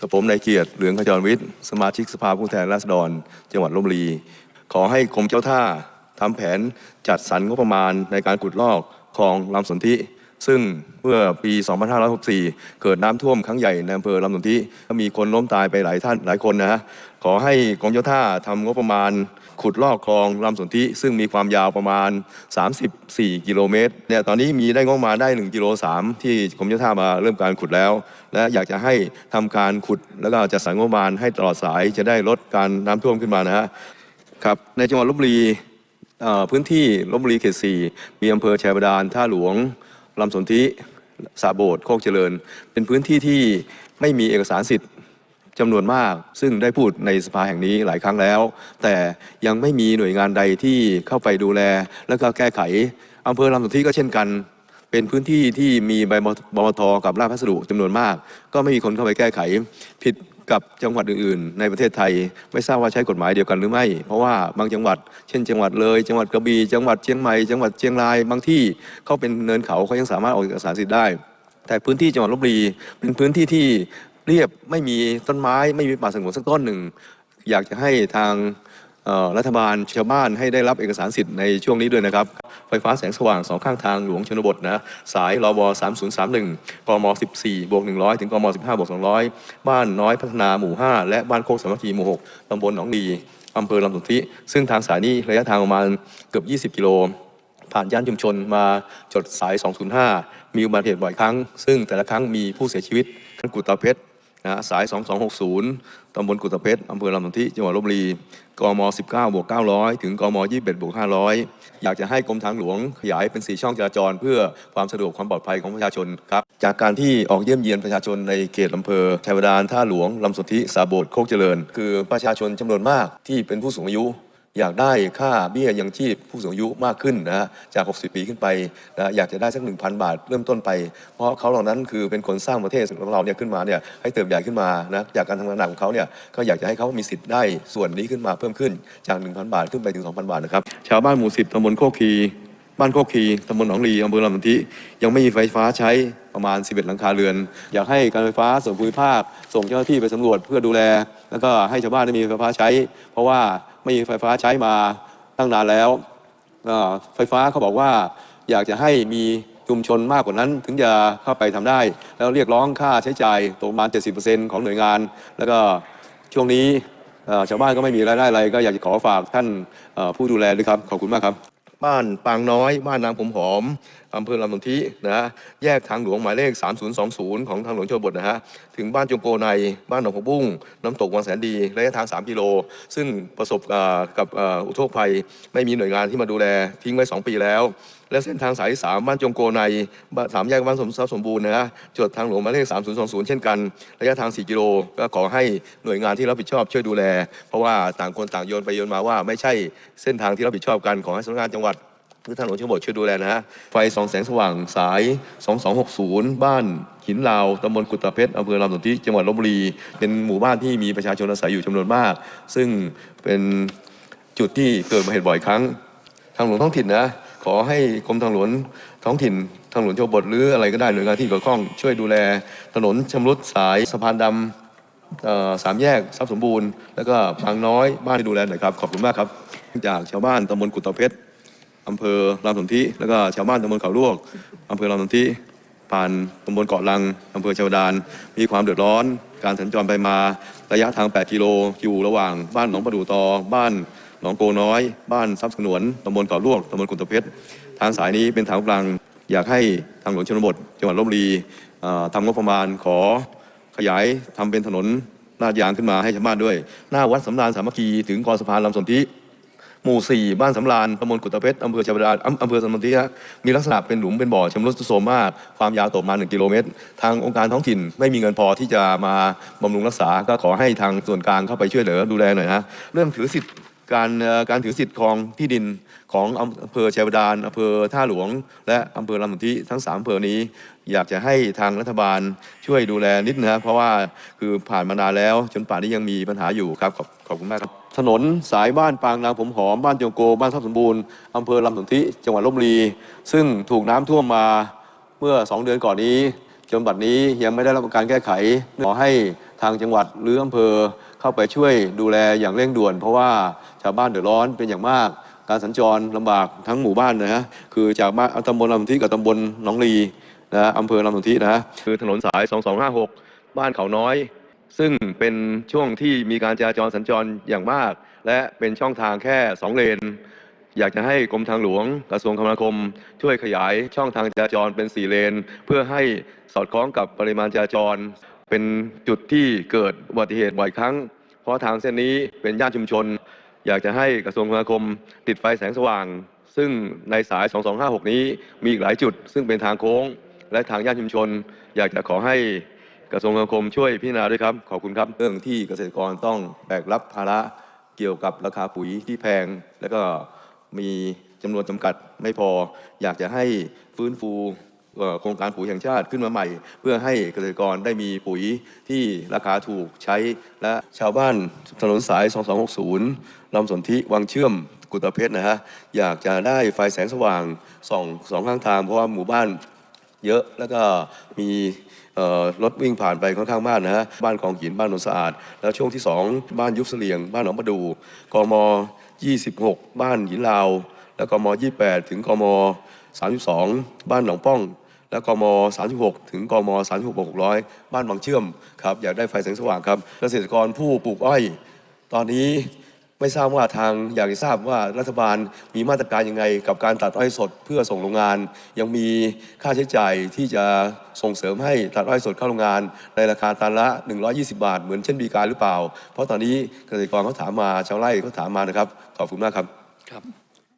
กับผมนายเกียรติเหลืองขจรวิทย์ สมาชิกสภาผู้แทนราษฎร จังหวัดลบบุรี ขอให้กรมเจ้าท่าทำแผนจัดสรรงบประมาณในการขุดลอกคลองลำสนธิ ซึ่งเมื่อปี 2564 เกิดน้ำท่วมครั้งใหญ่ในอำเภอลำสนธิมีคนล้มตายไปหลายท่านหลายคนนะฮะขอให้กรมเจ้าท่าทำงบประมาณ ขุดลอกคลองลำสนธิซึ่งมีความยาวประมาณ 34 กิโลเมตรเนี่ยตอนนี้มีได้งบมาได้ 1 กิโล3ที่กรมเจ้าท่ามาเริ่มการขุดแล้ว และอยากจะให้ทำการขุดแล้วก็จัดสรรงบมาให้ตลอดสายจะได้ลดการน้ำท่วมขึ้นมานะฮะครับในจังหวัดลบบุรีพื้นที่ลบบุรีเขต4มีอำเภอชัยบาดาลท่าหลวงลำสนธิสาโบดโคกเจริญ เป็นพื้นที่ที่ไม่มีเอกสารสิทธิ์ จำนวนมาก ซึ่งได้พูดในสภาแห่งนี้หลายครั้งแล้ว แต่ยังไม่มีหน่วยงานใดที่เข้าไปดูแล แล้วก็แก้ไขอำเภอลำสุทธิก็เช่นกัน เป็นพื้นที่ที่มีใบบมทกับราชพัสดุจำนวนมาก ก็ไม่มีคนเข้าไปแก้ไข ผิดกับจังหวัดอื่นๆ ในประเทศไทยไม่ทราบว่าใช้กฎหมายเดียวกันหรือไม่ เพราะว่าบางจังหวัด เช่น จังหวัดเลย จังหวัดกระบี่จังหวัดเชียงใหม่จังหวัดเชียงรายบางที่เขาเป็นเนินเขาเขายังสามารถออกเอกสารสิทธิ์ได้ แต่พื้นที่จังหวัดลบบุรีเป็นพื้นที่ที่ เรียบไม่มีต้นไม้ไม่มีป่าสงวนสักต้นหนึ่ง อยากจะให้ทางรัฐบาลชาวบ้านให้ได้รับเอกสารสิทธิ์ในช่วงนี้ด้วยนะครับ ไฟฟ้าแสงสว่างสองข้างทางหลวงชนบทนะสายรบ3031กม14บวก100 ถึงกม15บวก200 บ้านน้อยพัฒนาหมู่ 5 และบ้านโคกสามัคคีหมู่ 6ตำบลหนองดีอำเภอลำสุทิ ซึ่งทางสายนี้ระยะทางประมาณเกือบ 20 กิโล ผ่านย่านชุมชนมาจดสาย 205 มีอุบัติเหตุบ่อยครั้ง ซึ่งแต่ละครั้งมีผู้เสียชีวิตทั้งกุตาเพชร นะสาย 2260 ตำบลกุตเพชร อำเภอลำสนธิจังหวัดลบบุรี กม 19 บวก 900 ถึง กม 21 บวก 500 อยากจะให้กรมทางหลวงขยายเป็น 4 ช่องจราจร เพื่อความสะดวกความปลอดภัยของประชาชนครับ จากการที่ออกเยี่ยมเยียนประชาชนในเขตอำเภอชัยวดานท่าหลวง ลำสนธิสาโบดโคกเจริญ คือประชาชนจำนวนมากที่เป็นผู้สูงอายุ อยากได้ค่าเบี้ยยังชีพผู้สูงอายุมากขึ้นนะฮะจาก 60 ปีขึ้นไปนะอยากจะได้สัก 1,000 บาทเริ่มต้นไป เพราะเขาเหล่านั้นคือเป็นคนสร้างประเทศของเราเนี่ยขึ้นมาเนี่ยให้เติบใหญ่ขึ้นมานะจากการทำงานหนักของเขาเนี่ยก็อยากจะให้เขามีสิทธิ์ได้ส่วนนี้ขึ้นมาเพิ่มขึ้นจาก 1,000 บาทขึ้นไปถึง 2,000 บาทนะครับชาวบ้านหมู่10ตำบลโคกคีบ้านโคกคีตำบลหนองลีอำเภอลำพูนทิยังไม่มีไฟฟ้าใช้ประมาณ 11 หลังคาเรือน อยากให้การไฟฟ้าส่วนภูมิภาค ส่งเจ้าหน้าที่ไปสำรวจเพื่อดูแล แล้วก็ให้ชาวบ้านได้มีไฟฟ้าใช้ เพราะว่า ไม่มีไฟฟ้าใช้มาตั้งนานแล้วไฟฟ้าเขาบอกว่าอยากจะให้มีชุมชนมากกว่านั้นถึงจะเข้าไปทำได้ แล้วเรียกร้องค่าใช้จ่ายตกประมาณ 70%ของหน่วยงาน แล้วก็ช่วงนี้ชาวบ้านก็ไม่มีรายได้อะไร ก็อยากจะขอฝากท่านผู้ดูแลด้วยครับ ขอบคุณมากครับ บ้านปางน้อย บ้านนางผมหอมอำเภอลำสนธินะฮะแยกทางหลวงหมายเลข 3020 ของทางหลวงชนบทนะฮะถึงบ้านจงโกในบ้านหนองผักบุ้งน้ำตกวังแสนดีระยะทาง 3 กิโล ซึ่งประสบกับอุทกภัยไม่มีหน่วยงานที่มาดูแลทิ้งไว้ 2 ปีแล้วและเส้นทางสายที่3บ้านจงโกในสามแยกบ้านสมทรัพย์สมบูรณ์นะฮะจดทางหลวงหมายเลข 3020 เช่นกัน ระยะทาง 4 กิโล ก็ขอให้หน่วยงานที่รับผิดชอบช่วยดูแล เพราะว่าต่างคนต่างโยนไปโยนมาว่าไม่ใช่เส้นทางที่รับผิดชอบกันขอให้สำนักงานจังหวัด ทางหลวงชนบทช่วยดูแลนะฮะไฟสองแสงสว่างสาย 2260 บ้านหินลาวตำบลกุตตะเพชรอำเภอลำสนธิจังหวัดลบบุรี เป็นหมู่บ้านที่มีประชาชนอาศัยอยู่จำนวนมาก ซึ่งเป็นจุดที่เกิดมาเหตุบ่อยครั้ง ทางหลวงท้องถิ่นนะขอให้กรมทางหลวงท้องถิ่นทางหลวงชนบทหรืออะไรก็ได้หน่วยงานที่เกี่ยวข้องช่วยดูแล ถนนชำรุดสายสะพานดำสามแยกทรัพย์สมบูรณ์ แล้วก็บางน้อยบ้านที่ดูแลหน่อยครับขอบคุณมากครับ จากชาวบ้านตำบลกุตตะเพชร อำเภอลำสนธิแล้วก็ชาวบ้านตำบลเขาลวกอำเภอลำสนธิผ่านตำบลเกาะลังอำเภอชาวดาน มีความเดือดร้อน การสัญจรไปมาระยะทาง 8 กิโลอยู่ระหว่างบ้านหนองประดูตอ บ้านหนองโกน้อย บ้านทรัพย์สนวนตำบลเกาะลวกตำบลกุตตะเพชรทางสายนี้เป็นทางกลางอยากให้ทางหลวงชนบท จังหวัดลบบุรีทำงบประมาณขอขยายทำเป็นถนนลาดยางขึ้นมาให้ชาวบ้านด้วย หน้าวัดสำราญสามัคคีถึงกอสะพานลำสนธิ หมู่ 4 บ้านสำรานตำบลกุตเพชรอำเภอชาวดาอำอำเภอสันติฮะมีลักษณะเป็นหลุมเป็นบ่อชำรุดทรุดโทรมมาก ความยาวตกมา 1 กิโลเมตร ทางองค์การท้องถิ่นไม่มีเงินพอที่จะมาบำรุงรักษา ก็ขอให้ทางส่วนกลางเข้าไปช่วยเหลือดูแลหน่อยนะเรื่องถือสิทธิ์ การการถือสิทธิ์ของที่ดินของอำเภอชัยวดานอำเภอท่าหลวง และอำเภอลำสนธิทั้งสามอำเภอนี้ อยากจะให้ทางรัฐบาลช่วยดูแลนิดนะครับเพราะว่าคือผ่านมานานแล้ว จนป่านนี้ยังมีปัญหาอยู่ครับขอบขอบคุณมากครับ ถนนสายบ้านปางนางผมหอมบ้านจงโก บ้านทรัพย์สมบูรณ์อำเภอลำสนธิจังหวัดลบบุรี ซึ่งถูกน้ำท่วมมาเมื่อ 2 เดือนก่อนนี้จนบัดนี้ยังไม่ได้รับการแก้ไขขอให้ทางจังหวัดหรืออำเภอเข้าไปช่วยดูแลอย่างเร่งด่วน เพราะว่า ชาวบ้านเดือดร้อนเป็นอย่างมาก การสัญจรลำบากทั้งหมู่บ้านนะฮะคือจากบ้านตำบลลำสนธิกับตำบลหนองลีนะฮะอำเภอลำสนธินะฮะคือถนนสาย 2256 บ้านเขาน้อย ซึ่งเป็นช่วงที่มีการจราจรสัญจรอย่างมาก และเป็นช่องทางแค่ 2 เลน อยากจะให้กรมทางหลวงกระทรวงคมนาคม ช่วยขยายช่องทางจราจรเป็น 4 เลน เพื่อให้สอดคล้องกับปริมาณจราจร เป็นจุดที่เกิดอุบัติเหตุบ่อยครั้ง เพราะทางเส้นนี้เป็นย่านชุมชน อยากจะให้กระทรวงคมนาคมติดไฟแสงสว่าง ซึ่งในสาย 2256 นี้มีอีกหลายจุด ซึ่งเป็นทางโค้ง และทางย่านชุมชน อยากจะขอให้กระทรวงคมนาคมช่วยพิจารณาด้วยครับ ขอบคุณครับ เรื่องที่เกษตรกรต้องแบกรับภาระเกี่ยวกับราคาปุ๋ยที่แพง แล้วก็มีจำนวนจำกัดไม่พอ อยากจะให้ฟื้นฟู โครงการปุ๋ยแห่งชาติขึ้นมาใหม่ เพื่อให้เกษตรกรได้มีปุ๋ยที่ราคาถูกใช้และชาวบ้านถนนสาย 2260ลำสนธิวังเชื่อมกุตเพชรนะฮะอยากจะได้ไฟแสงสว่างสองสองข้างทาง เพราะว่าหมู่บ้านเยอะแล้วก็มีรถวิ่งผ่านไปค่อนข้างมากนะฮะบ้านคลองหินบ้านนนสะอาด แล้วช่วงที่ 2 บ้านยุบเสลียง บ้านหนองประดูกม 26 บ้านหินลาว แล้วกม 28 ถึงกม 32 บ้านหนองป้อง แล้วกม 36 ถึงกม 36 600 บ้านบางเชื่อมครับอยากได้ไฟแสงสว่างครับเกษตรกรผู้ปลูกอ้อย ตอนนี้ไม่ทราบว่าทางอยากจะทราบว่ารัฐบาลมีมาตรการยังไง กับการตัดอ้อยสดเพื่อส่งโรงงาน ยังมีค่าใช้จ่ายที่จะส่งเสริมให้ตัดอ้อยสดเข้าโรงงาน ในราคาตันละ 120 บาท เหมือนเช่นบีการหรือเปล่า เพราะตอนนี้เกษตรกรเขาถามมาชาวไร่เขาถามมานะครับขอบคุณมากครับครับ